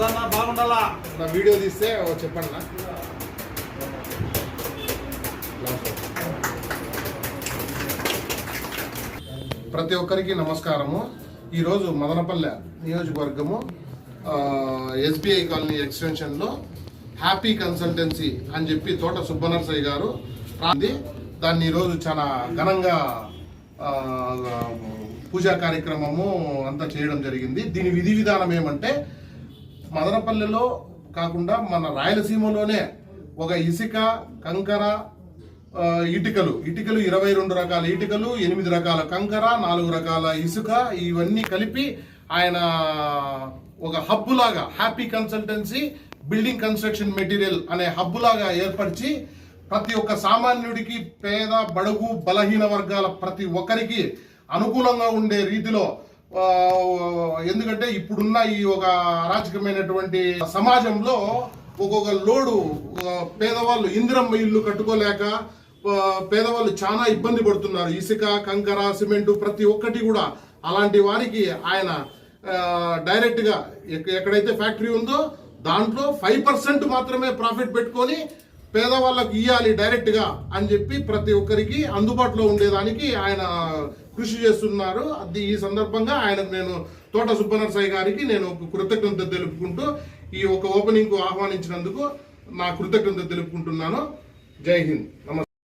వద్దన్నా బాగుండాలా? నా వీడియో తీస్తే చెప్పండి నా ప్రతి ఒక్కరికి నమస్కారము. ఈరోజు మదనపల్లె నియోజకవర్గము ఎస్బీఐ కాలనీ ఎక్స్టెన్షన్లో హ్యాపీ కన్సల్టెన్సీ అని చెప్పి తోట సుబ్బనర్సయ్య గారు దాన్ని ఈరోజు చాలా ఘనంగా పూజా కార్యక్రమము అంతా చేయడం జరిగింది. దీని విధి విధానం ఏమంటే మదనపల్లెలో కాకుండా మన రాయలసీమలోనే ఒక ఇసుక కంకర ఇటుకలు ఇటుకలు ఇరవై రెండు రకాల ఇటుకలు ఎనిమిది రకాల కంకర నాలుగు రకాల ఇసుక ఇవన్నీ కలిపి ఆయన ఒక హబ్ లాగా happy consultancy building construction material అనే హబ్ లాగా ఏర్పరిచి ప్రతి ఒక్క సామాన్యుడికి పేద బడుగు బలహీన వర్గాల ప్రతి ఒక్కరికి అనుకూలంగా ఉండే రీతిలో ఎందుకంటే ఇప్పుడున్న ఈ ఒక అరాచకమైనటువంటి సమాజంలో ఒక్కొక్క లోడు పేదవాళ్ళు ఇందిరమ్మ ఇల్లు కట్టుకోలేక పేదవాళ్ళు చాలా ఇబ్బంది పడుతున్నారు. ఇసుక కంకర సిమెంటు ప్రతి ఒక్కటి కూడా అలాంటి వారికి ఆయన డైరెక్ట్గా ఎక్కడైతే ఫ్యాక్టరీ ఉందో దాంట్లో ఫైవ్ పర్సెంట్ మాత్రమే ప్రాఫిట్ పెట్టుకొని పేదవాళ్ళకి ఇవ్వాలి డైరెక్ట్గా అని చెప్పి ప్రతి ఒక్కరికి అందుబాటులో ఉండేదానికి ఆయన కృషి చేస్తున్నారు. అది ఈ సందర్భంగా ఆయనకు నేను తోట సుబ్బనరసాయి గారికి నేను కృతజ్ఞత తెలుపుకుంటూ ఈ ఒక ఓపెనింగ్కు ఆహ్వానించినందుకు నా కృతజ్ఞత తెలుపుకుంటున్నాను. జై హింద్. నమస్తే